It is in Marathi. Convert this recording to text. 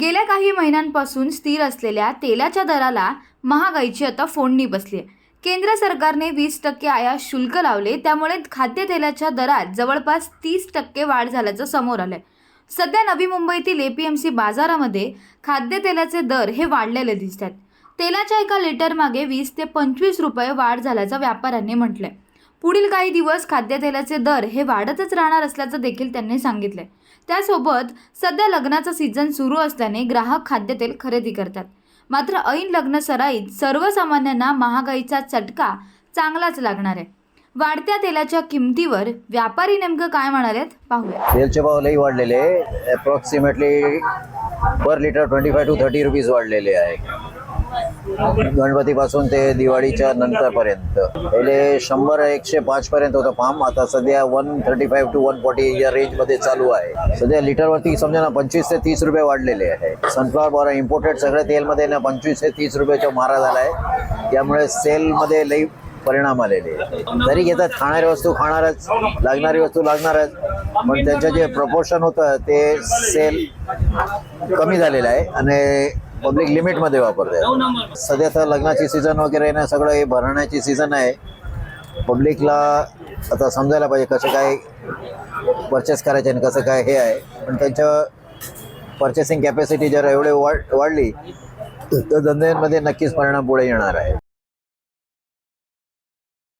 गेल्या काही महिन्यांपासून स्थिर असलेल्या तेलाच्या दराला महागाईची आता फोडणी बसली आहे. केंद्र सरकारने वीस टक्के आयात शुल्क लावले त्यामुळे खाद्यतेलाच्या दरात जवळपास तीस टक्के वाढ झाल्याचं समोर आलंय. सध्या नवी मुंबईतील एपीएमसी बाजारामध्ये खाद्यतेलाचे दर हे वाढलेले दिसतात तेलाच्या एका लिटर मागे वीस ते पंचवीस रुपये वाढ झाल्याचं व्यापाऱ्यांनी म्हटलंय. पुढील काही दिवस खाद्यतेलाचे दर हे वाढतच राहणार असल्याचं देखील त्यांनी सांगितलंय. त्यासोबत सध्या लग्नाचा सीझन सुरू असल्याने ग्राहक खाद्यतेल खरेदी करतात. मात्र ऐन लग्न सराईत सर्वसामान्यांना महागाईचा चटका चांगलाच लागणार आहे. वाढत्या तेलाच्या किमतीवर व्यापारी नेमकं काय म्हणाले पाहूया. तेलचे भाव लई वाढलेले approximately per litre twenty five to thirty rupees वाढलेले आहे. गणपतीपासून ते दिवाळीच्या नंतरपर्यंत. पहिले शंभर एकशे पाच पर्यंत होतं पाम आता सध्या one thirty five to one forty या रेंजमध्ये चालू आहे. सध्या लिटरवरती समजा ना पंचवीस ते तीस रुपये वाढलेले आहे. सनफ्लॉवर बॉर इम्पोर्टेड सगळ्या तेलमध्ये ना पंचवीस ते तीस रुपयाचा मारा झाला आहे त्यामुळे सेलमध्ये लई परिणाम आलेले आहे. जरी घेतात खाणारी वस्तू खाणारच लागणारी वस्तू लागणारच. पण त्यांचं जे प्रपोर्शन होतं ते सेल कमी झालेलं आहे. आणि पब्लिक लिमिटमध्ये वापरते सध्या तर लग्नाची सीझन वगैरे आहे ना सगळं हे भरण्याची सीझन आहे. पब्लिकला आता समजायला पाहिजे कसं काय परचेस करायचे आणि कसं काय हे आहे. पण त्यांचं परचेसिंग कॅपॅसिटी जर एवढे वाढ वाढली तर धंद्यांमध्ये नक्कीच परिणाम पुढे येणार आहे.